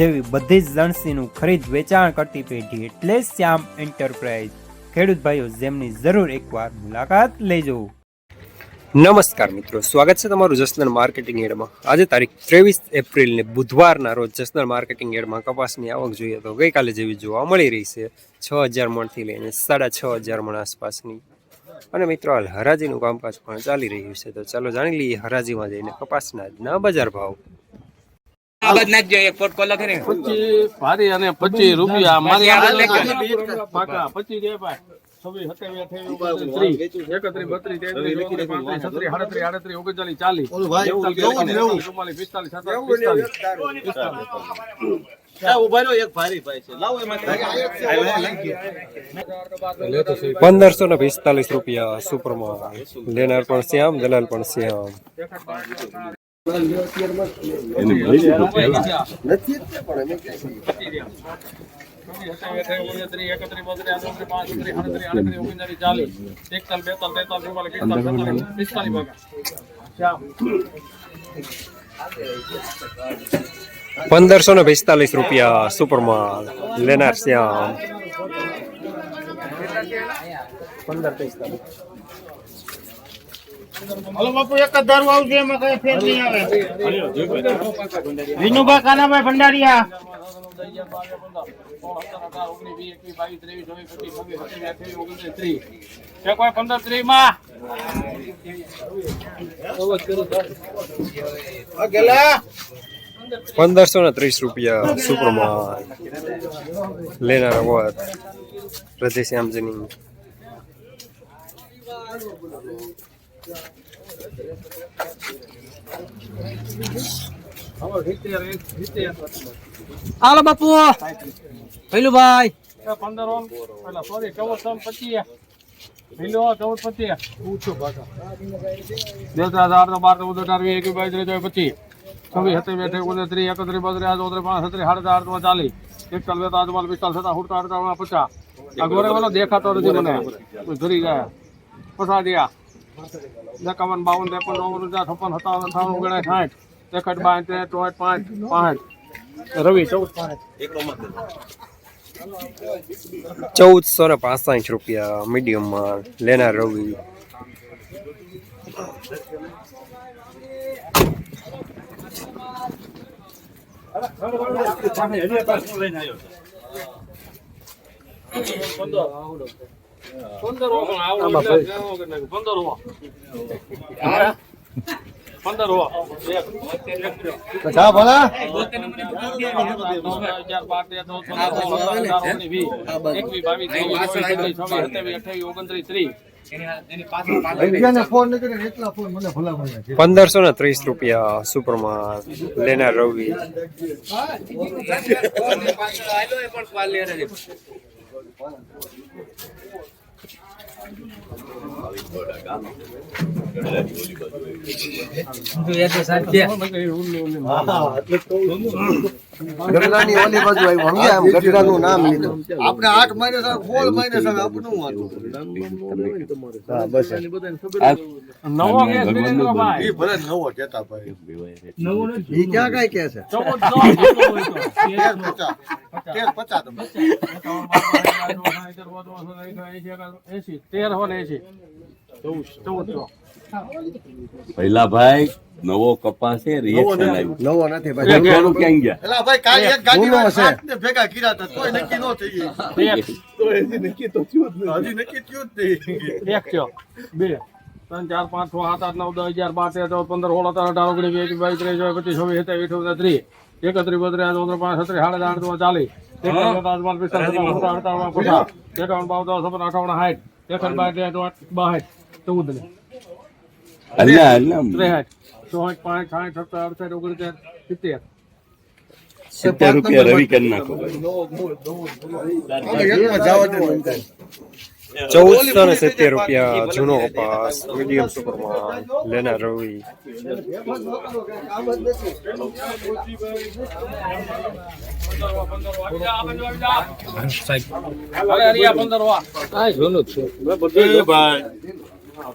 જેવી બધી જ લણસીનું ખરીદ વેચાણ કરતી પેઢી એટલે શ્યામ એન્ટરપ્રાઇઝ. ખેડૂત ભાઈઓ, જેમની જરૂર એકવાર મુલાકાત લેજો. નમસ્કાર મિત્રો, સ્વાગત છે તમારું જસનલ માર્કેટિંગ એડમાં. આજે તારીખ ત્રેવીસ એપ્રિલને બુધવારના રોજ જસનલ માર્કેટિંગ એડમાં કપાસની આવક જોઈએ તો ગઈકાલે જેવી જોવા મળી રહી છે છ હજાર મણથી લઈને સાડા છ હજાર મણ આસપાસની. અને મિત્રો, હાલ હરાજીનું કામકાજ પણ ચાલી રહ્યું છે. તો ચાલો જાણી લઈએ હરાજીમાં જઈને કપાસના આજના બજાર ભાવ. આ નાખજો એક પોટકો લખે ને પચીસ ભારી અને પચીસ રૂપિયા. મારી આગળ પાકા પચીસ જાય ભાઈ. પંદરસો ને પિસ્તાલીસ રૂપિયા સુપરમાં લેનાર પણ શ્યામ દલાલ પણ શ્યામ. પંદરસો ને પિસ્તાલીસ રૂપિયા સુપરમાં લેનાર શ્યામ પંદર પિસ્તાલીસ હલો બાપુ, એક જ દારૂ આવજો, એમાં કઈ ફેર નહીં આવે. વિનુભા કાનાભાઈ ભંડારીયા. પંદર ત્રીસ પંદરસો ને ત્રીસ રૂપિયા સુપ્રમાન લેનારા વાત પ્રદેશ રાધેશ્યામજીની હાલો બાપુ. પેલું ભાઈ. પંદર પેલા સોરી ચૌદ ત્રણ પચીસ લીલો ચૌદ પચીસ પૂછો બે ત્રણ આઠ બાર ચૌદ અઢાર વીસ એકવીસ બાવીસ ત્રીસ પચીસ છવ્વીસ સત્યાવીસ અઠાવીસ ઓગણત્રીસ એકત્રીસ બત્રીસ ચોત્રીસ પાંચ સત્રીસ સાડત્રીસ આઠ ત્રણ ચાલીસ એકતાલીસ બેતાલીસ ચુમ્માલીસ પિસ્તાલીસ સત્તા દેખાતો નથી મને. ધરી ગયા પસા દિયા એકાવન, બાવન, ત્રેપન ચોવન પચાસ છપ્પન, સત્તાવન અઠાવન ઓગણીસ સાઠ એકઠ બાય ત્રેસ ચોસઠ, પાંચ પાંચ. રવિ, ચૌદ. ચૌદસો ને પાસઠ રૂપિયા મીડિયમમાં લેનાર રવિ. હો પણ. પંદરસો ને ત્રીસ રૂપિયા સુપરમાં લેનાર રવિ. ગઢડાની ઓલી બાજુ આવ્યું. સમજ્યા આમ ગઢડાનું નામ લીધું. આપણે આઠ મહિને સોળ મહિને આપણું હતું હા બસ નવો. એ ભલે નવો કેતા ભાઈ. ક્યાં કઈ કે છે? પચાસ. પચાસ તમે એસી, તેર હો ને એસી. ચૌદ, ચૌદસો. પહેલા ભાઈ નવો કપાસ છે રિએક્શન આવ્યું. નવો નથી ભાઈ. એક. ક્યાં ગયા? એલા ભાઈ કાલે એક ગાડી જૂનો ભેગા કર્યા હતા તોય નક્કી ન થઈ ગઈ. એક, હજી નક્કી થયું જ નહીં. એક થયો. બે. ત્રણ ચાર પાંચ છ સાત આઠ નવ દસ અગિયાર બાર તેર ચૌદ પંદર સોળ સત્તર અઢાર ઓગણીસ વીસ બાવીસ ત્રેવીસ ચોવીસ પચીસ છવ્વીસ સત્યાવીસ અઠ્યાવીસ ત્રીસ એકત્રીસ બત્રીસ ચોત્રીસ પાંચ સત્રીસ સાડા આઠ ત્રણ ચાલીસ એકતાલીસ બેતાલીસ બાર પિસ્તાલીસ સત્તાવન અઠાવન અઠાવન પચાસ એકાવન બાવન છપ્પન અઠાવન સાઠ એકસઠ બાર તેર ચોસઠ બાસઠ ચૌદ પાંચ સત્તર અડસઠ ઓગણસિત્તેર સિત્તેર સિત્તેર રૂપિયા રવિ કરી નાખો ચૌદસો ને સિત્તેર રૂપિયા જૂનો કપાસ મીડિયમ સુપરમાં લેના રવિ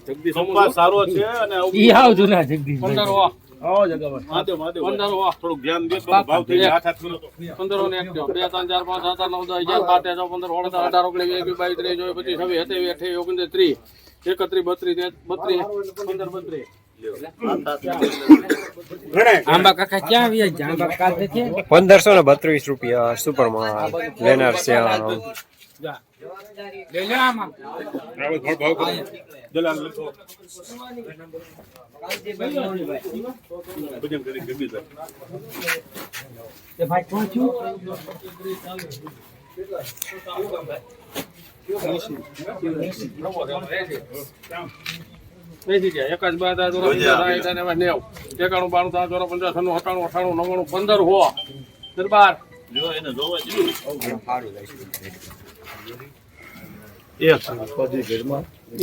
જગદીશ સારો છે અને જગદીશ પંદર વા મહાદેવ મહાદેવ પંદર વા થોડુંક ધ્યાન દે તો ભાવ થઈ જાય ને પંદરસો ને બત્રીસ રૂપિયા સુપરમાં લેનાર છું બેસી ગયા એક જ બે ત્રણ ચોરો પંદર સાઠ અને એમાં નેવું. એકાણું બાણું ત્રણ ચોરો પંદર છન્નું અઠાણું અઠાણું નવ્વાણું પંદર હો દરબાર. જો એને જોવા જેવું.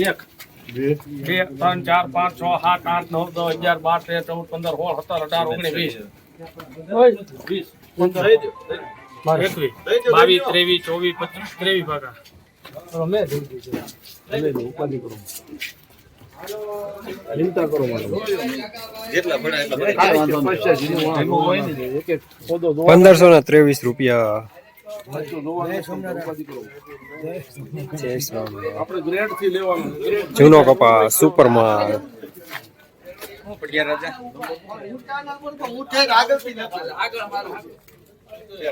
એક. બે. ત્રણ ચાર પાંચ છ સાત આઠ નવ દસ અગિયાર બાર તેર ચૌદ પંદર સોળ સત્તર અઢાર ઓગણીસ વીસ. એકવીસ બાવીસ ત્રેવીસ ચોવીસ પચીસ ત્રેવીસ ભાગા. જેટલા ભણાય પંદરસો ને ત્રેવીસ રૂપિયા જય સ્વામિનારાયણ. આપણે ગ્રેડથી લેવાનું જૂનો કપા સુપરમાં હું ઠેક આગળથી નથી.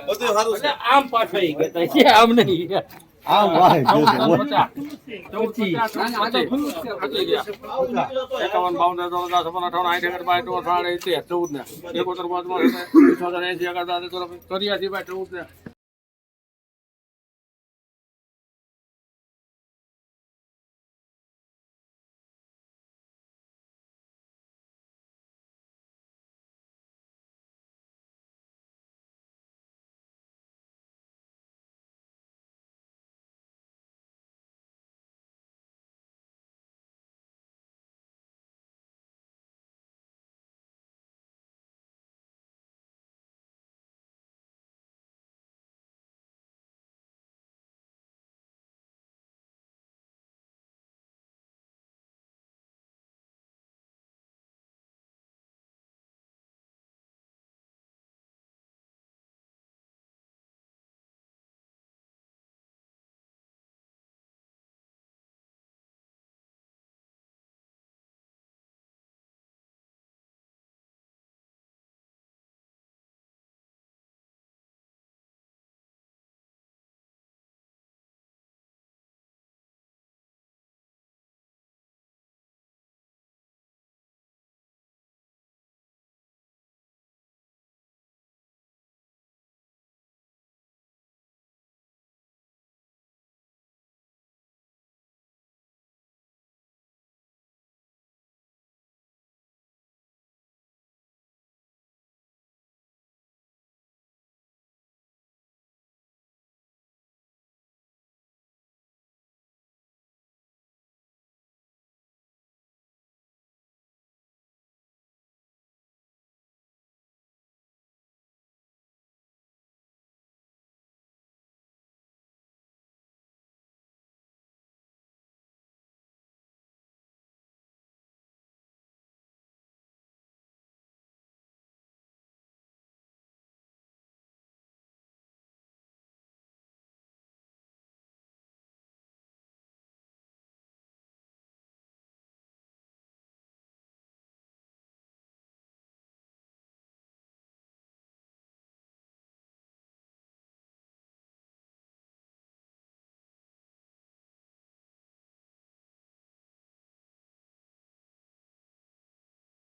બધું સારું છે. આમ પાછા ઈ ગયા તા. છે. આમ એકાવન બાવન ત્રણ દસ છપ્પન અઠાવન આઠ એકર બાય ત્રણ સાડા એસી ચૌદ ને એકોતર પાંચ ચોર્યાસી એકર ચોર્યાસી બાય ચૌદ ને